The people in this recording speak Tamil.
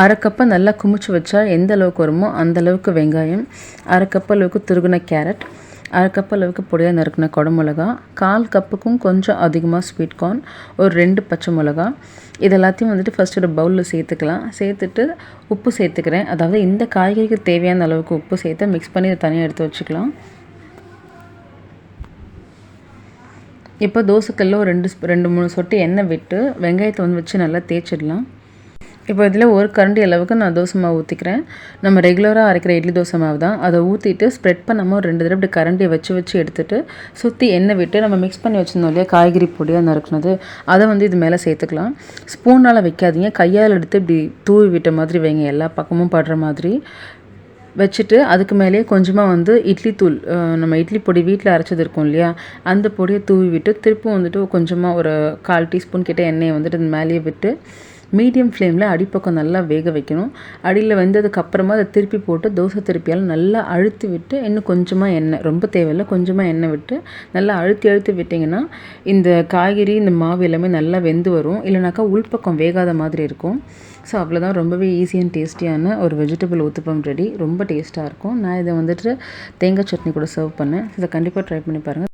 அரை கப்பை நல்லா குமிச்சு வச்சா எந்த அளவுக்கு வருமோ அந்த அளவுக்கு வெங்காயம் அரை கப் அளவுக்கு துருகுன கேரட் அரை கப் அளவுக்கு பொடியாக நறுக்கின குடமிளகா கால் கப்புக்கும் கொஞ்சம் அதிகமாக ஸ்வீட் கார்ன் ஒரு ரெண்டு பச்சை மிளகா. இது எல்லாத்தையும் வந்துட்டு ஃபஸ்ட்டு ஒரு பவுலில் சேர்த்துக்கலாம். சேர்த்துட்டு உப்பு சேர்த்துக்கிறேன். அதாவது இந்த காய்கறிக்கு தேவையான அளவுக்கு உப்பு சேர்த்து மிக்ஸ் பண்ணி இதை தனியாக எடுத்து வச்சுக்கலாம். இப்போ தோசைக்கல்ல ஒரு ரெண்டு ரெண்டு மூணு சொட்டு எண்ணெய் விட்டு வெங்காயத்தை வந்து வச்சு நல்லா தேய்ச்சிடலாம். இப்போ இதில் ஒரு கரண்டி அளவுக்கு நான் தோசை மாவு ஊற்றிக்கிறேன் நம்ம ரெகுலராக அரைக்கிற இட்லி தோசை மாவு தான். அதை ஊற்றிட்டு ஸ்ப்ரெட் பண்ணாமல் ஒரு ரெண்டு தடவை இப்படி கரண்டியை வச்சு வச்சு எடுத்துட்டு சுற்றி எண்ணெய் விட்டு நம்ம மிக்ஸ் பண்ணி வச்சுருந்தோம் இல்லையா? காய்கறி பொடியாக நறுக்குனது அதை வந்து இது மேலே சேர்த்துக்கலாம். ஸ்பூனால் வைக்காதீங்க. கையால் எடுத்து இப்படி தூவி விட்ட மாதிரி வைங்க. எல்லா பக்கமும் படுற மாதிரி. வச்சுட்டு அதுக்கு மேலேயே கொஞ்சமாக வந்து இட்லி தூள் நம்ம இட்லி பொடி வீட்டில் அரைச்சது இருக்கும் இல்லையா? அந்த பொடியை தூவி விட்டு திருப்பும் வந்துட்டு கொஞ்சமாக ஒரு கால் டீஸ்பூன் கிட்டே எண்ணெயை வந்துட்டு அது மேலேயே விட்டு மீடியம் ஃப்ளேமில் அடிப்பக்கம் நல்லா வேக வைக்கணும். அடியில் வெந்ததுக்கு அப்புறமா அதை திருப்பி போட்டு தோசை திருப்பியால் நல்லா அழுத்தி விட்டு இன்னும் கொஞ்சமாக எண்ணெய் ரொம்ப தேவையில்லை கொஞ்சமாக எண்ணெய் விட்டு நல்லா அழுத்தி அழுத்தி விட்டிங்கன்னா இந்த காய்கறி இந்த மாவு எல்லாமே நல்லா வெந்து வரும். இல்லைனாக்கா உள்பக்கம் வேகாத மாதிரி இருக்கும். ஸோ அவ்வளோதான் ரொம்பவே ஈஸி அண்ட் டேஸ்டியான ஒரு வெஜிடபிள் ஊத்துப்பம் ரெடி ரொம்ப டேஸ்ட்டாக இருக்கும். நான் இதை வந்துட்டு தேங்காய் சட்னி கூட சர்வ் பண்ணேன். இதை கண்டிப்பாக ட்ரை பண்ணி பாருங்கள்